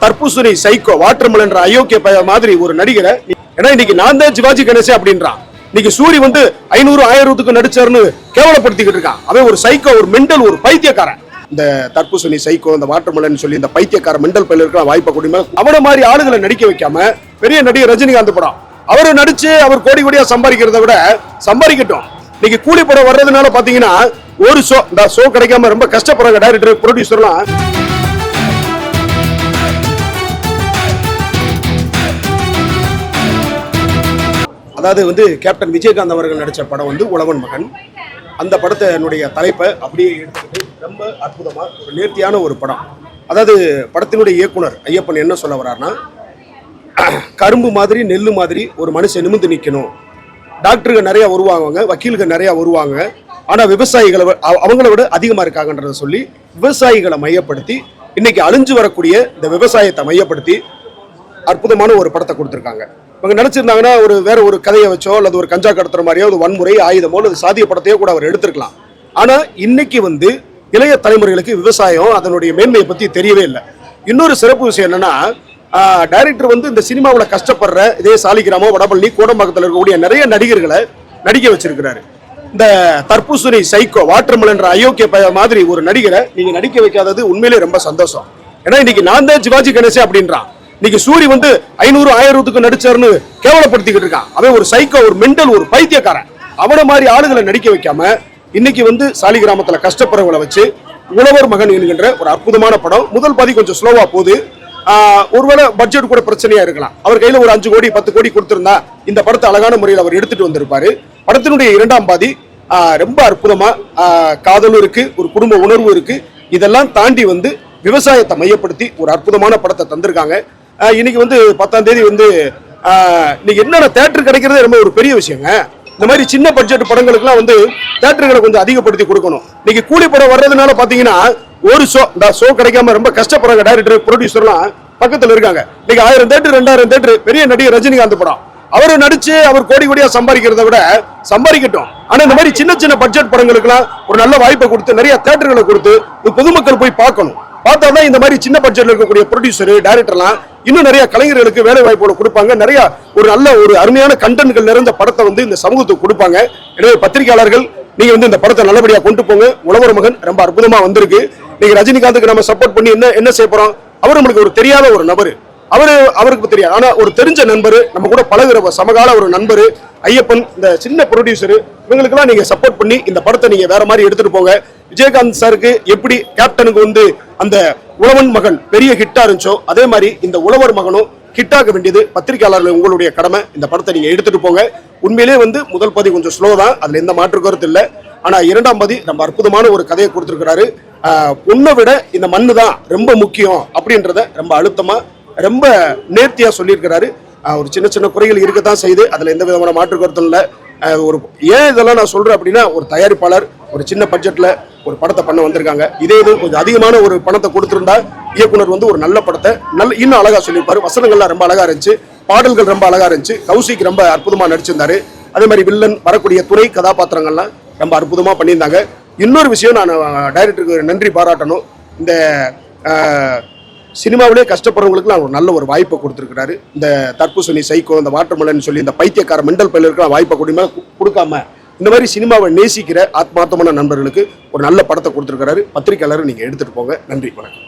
தர்பூசணி psycho watermelon அயோக்கிய மாதிரி ஒரு நடிகரை ஏன்னா இன்னைக்கு நான் தான் சிவாஜி கணேசே அப்படின்றான் இன்னைக்கு சூரி வந்து ஐநூறு ஆயிரத்துக்கு நடிச்சாருன்னு கேவலப்படுத்திக்கிட்டு இருக்கான் அவன் ஒரு சைக்கோ ஒரு மெண்டல் ஒரு பைத்தியக்காரன். இந்த தர்பூசணி சைக்கோ இந்த வாட்டர்மெலன் சொல்லி இந்த பைத்தியக்கார மெண்டல் பயில இருக்கிற வாய்ப்பை கொடுமை. அவனை மாதிரி ஆளுகளை நடிக்க வைக்காம பெரிய நடிகர் ரஜினிகாந்த் படம். அவரு நடிச்சு அவர் கோடி கோடியா சம்பாதிக்கிறத விட சம்பாதிக்கட்டும். இன்னைக்கு கூலி படம் வர்றதுனால பாத்தீங்கன்னா ஒரு ஷோ இந்த ஷோ கிடைக்காம ரொம்ப கஷ்டப்படுறாங்க டைரக்டர் ப்ரொடியூசர்லாம் அதாவது வந்து கேப்டன் விஜயகாந்த் அவர்கள் நடித்த படம் வந்து உழவன் மகன். அந்த படத்தினுடைய தலைப்பை அப்படியே எடுத்துக்கிட்டு ரொம்ப அற்புதமாக ஒரு நேர்த்தியான ஒரு படம். அதாவது படத்தினுடைய இயக்குனர் ஐயப்பன் என்ன சொல்ல வர்றாருன்னா கரும்பு மாதிரி நெல் மாதிரி ஒரு மனுஷன் நிமிந்து நிற்கணும் டாக்டர்கள் நிறையா வருவாங்க வக்கீல்கள் நிறையா வருவாங்க ஆனால் விவசாயிகளை அவங்கள விட அதிகமாக இருக்காங்கன்றத சொல்லி விவசாயிகளை மையப்படுத்தி இன்னைக்கு அழிஞ்சு வரக்கூடிய இந்த விவசாயத்தை மையப்படுத்தி அற்புதமான ஒரு படத்தை கொடுத்துருக்காங்க. இவங்க நினச்சிருந்தாங்கன்னா ஒரு வேற ஒரு கதையை வச்சோ அல்லது ஒரு கஞ்சா கடத்துற மாதிரியோ ஒரு வன்முறை ஆயுதமோ அல்லது சாதிய படத்தையோ கூட அவர் எடுத்திருக்கலாம். ஆனால் இன்னைக்கு வந்து இளைய தலைமுறைகளுக்கு விவசாயம் அதனுடைய மேன்மையை பற்றி தெரியவே இல்லை. இன்னொரு சிறப்பு விஷயம் என்னன்னா டைரக்டர் வந்து இந்த சினிமாவில் கஷ்டப்படுற இதே சாலிகிராமோ வடபழனி கோடம்பாக்கத்தில் இருக்கக்கூடிய நிறைய நடிகர்களை நடிக்க வச்சிருக்கிறாரு. இந்த தர்பூசணி சைக்கோ வாட்டர்மலன்ற அயோக்கிய பைய மாதிரி ஒரு நடிகரை நீங்கள் நடிக்க வைக்காதது உண்மையிலே ரொம்ப சந்தோஷம். ஏன்னா இன்னைக்கு நான் தான் சிவாஜி கணேசே அப்படின்றான். இன்னைக்கு சூரி வந்து ஐநூறு ஆயிரத்துக்கு நடிச்சாருன்னு கேவலப்படுத்திக்கிட்டு இருக்கான் அவன் ஒரு சைக்கோ ஒரு மெண்டல் ஒரு பைத்தியக்காரன். அவனை மாதிரி ஆளுகளை நடிக்க வைக்காம இன்னைக்கு வந்து சாலி கிராமத்துல கஷ்டப்படுறவங்களை வச்சு உழவர் மகன் என்கின்ற ஒரு அற்புதமான படம். முதல் பாதி கொஞ்சம் ஸ்லோவா போகுது. ஒருவேளை பட்ஜெட் கூட பிரச்சனையா இருக்கலாம். அவர் கையில ஒரு அஞ்சு கோடி பத்து கோடி கொடுத்திருந்தா இந்த படத்தை அழகான முறையில் அவர் எடுத்துட்டு வந்திருப்பாரு. படத்தினுடைய இரண்டாம் பாதி ரொம்ப அற்புதமா காதலும் இருக்கு ஒரு குடும்ப உணர்வு இருக்கு. இதெல்லாம் தாண்டி வந்து விவசாயத்தை மையப்படுத்தி ஒரு அற்புதமான படத்தை தந்திருக்காங்க. இன்னைக்கு வந்து பத்தாம் தேதி வந்து இன்னைக்கு என்னென்ன தேட்டர் கிடைக்கிறதே ரொம்ப ஒரு பெரிய விஷயங்க. இந்த மாதிரி சின்ன பட்ஜெட் படங்களுக்குலாம் வந்து தேட்டர்களை கொஞ்சம் அதிகப்படுத்தி கொடுக்கணும். இன்னைக்கு கூலி படம் வர்றதுனால பாத்தீங்கன்னா ஒரு ஷோ இந்த ஷோ கிடைக்காம ரொம்ப கஷ்டப்படுறாங்க டைரக்டர் ப்ரொடியூசர்லாம் பக்கத்தில் இருக்காங்க. இன்னைக்கு ஆயிரம் தேட்டர் ரெண்டாயிரம் தேட்டர் பெரிய நடிகர் ரஜினிகாந்த் படம். அவர் நடிச்சு அவர் கோடி கோடியா சம்பாதிக்கிறத விட சம்பாதிக்கட்டும். ஆனா இந்த மாதிரி சின்ன சின்ன பட்ஜெட் படங்களுக்குலாம் ஒரு நல்ல வாய்ப்பை கொடுத்து நிறைய தேட்டர்களை கொடுத்து பொதுமக்கள் போய் பார்க்கணும். பார்த்தா தான் இந்த மாதிரி சின்ன பட்ஜெட்ல இருக்கக்கூடிய ப்ரொடியூசர் டைரக்டர்லாம் இன்னும் நிறைய கலைஞர்களுக்கு வேலை வாய்ப்போட கொடுப்பாங்க. நிறைய ஒரு நல்ல ஒரு அருமையான கண்டென்ட்கள் நிறைந்த படத்தை வந்து இந்த சமூகத்துக்கு கொடுப்பாங்க. எனவே பத்திரிகையாளர்கள் நீங்க வந்து இந்த படத்தை நல்லபடியா கொண்டு போங்க. உழவர் மகன் ரொம்ப அற்புதமா வந்திருக்கு. நீங்க ரஜினிகாந்துக்கு நம்ம சப்போர்ட் பண்ணி என்ன என்ன செய்ய போறோம்? அவர் நம்மளுக்கு ஒரு தெரியாத ஒரு நபர். அவரு அவருக்கு தெரியாது. ஆனா ஒரு தெரிஞ்ச நண்பர் நம்ம கூட பழகுற சமகால ஒரு நண்பர் ஐயப்பன் இந்த சின்ன ப்ரொடியூசர் இவங்களுக்கெல்லாம் நீங்க சப்போர்ட் பண்ணி இந்த படத்தை நீங்க வேற மாதிரி எடுத்துட்டு போங்க. விஜயகாந்த் சாருக்கு எப்படி கேப்டனுக்கு வந்து அந்த உழவன் மகன் பெரிய ஹிட்டா இருந்துச்சோ அதே மாதிரி இந்த உழவர் மகனும் ஹிட்டாக வேண்டியது பத்திரிகையாளர்கள் உங்களுடைய கடமை. இந்த படத்தை நீங்க எடுத்துட்டு போங்க. உண்மையிலேயே வந்து முதல் பதி கொஞ்சம் ஸ்லோ தான். அதுல எந்த மாற்று கருத்து இல்லை. ஆனா இரண்டாம் பதி ரொம்ப அற்புதமான ஒரு கதையை கொடுத்துருக்கிறாரு. உன்னை பொண்ணை விட இந்த மண்ணு தான் ரொம்ப முக்கியம் அப்படின்றத ரொம்ப அழுத்தமா ரொம்ப நேர்த்தியாக சொல்லியிருக்கிறாரு. அவர் ஒரு சின்ன சின்ன குறைகள் இருக்கத்தான் செய்யுது. அதில் எந்த விதமான மாற்று கருத்தும் இல்லை. ஒரு ஏன் இதெல்லாம் நான் சொல்கிறேன் அப்படின்னா ஒரு தயாரிப்பாளர் ஒரு சின்ன பட்ஜெட்டில் ஒரு படத்தை பண்ண வந்திருக்காங்க. இதே இது கொஞ்சம் அதிகமான ஒரு பணத்தை கொடுத்துருந்தா இயக்குனர் வந்து ஒரு நல்ல படத்தை நல்ல இன்னும் அழகாக சொல்லியிருப்பாரு. வசனங்கள்லாம் ரொம்ப அழகாக இருந்துச்சு. பாடல்கள் ரொம்ப அழகாக இருந்துச்சு. கௌசிக் ரொம்ப அற்புதமாக நடிச்சிருந்தாரு. அதே மாதிரி வில்லன் வரக்கூடிய துணை கதாபாத்திரங்கள்லாம் ரொம்ப அற்புதமாக பண்ணியிருந்தாங்க. இன்னொரு விஷயம் நான் டைரக்டருக்கு நன்றி பாராட்டணும். இந்த சினிமாவிலே கஷ்டப்படுறவங்களுக்குலாம் அவர் நல்ல ஒரு வாய்ப்பை கொடுத்துருக்கிறாரு. இந்த தர்பூசணி சைக்கோ இந்த வாட்டர்மலன் சொல்லி இந்த பைத்தியக்கார மெண்டல் பையில இருக்கிற வாய்ப்பை கொடுமை கொடுக்காம இந்த மாதிரி சினிமாவை நேசிக்கிற ஆத்மார்த்தமான நண்பர்களுக்கு ஒரு நல்ல படத்தை கொடுத்துருக்கிறாரு. பத்திரிகையாளர் நீங்கள் எடுத்துகிட்டு போங்க. நன்றி வணக்கம்.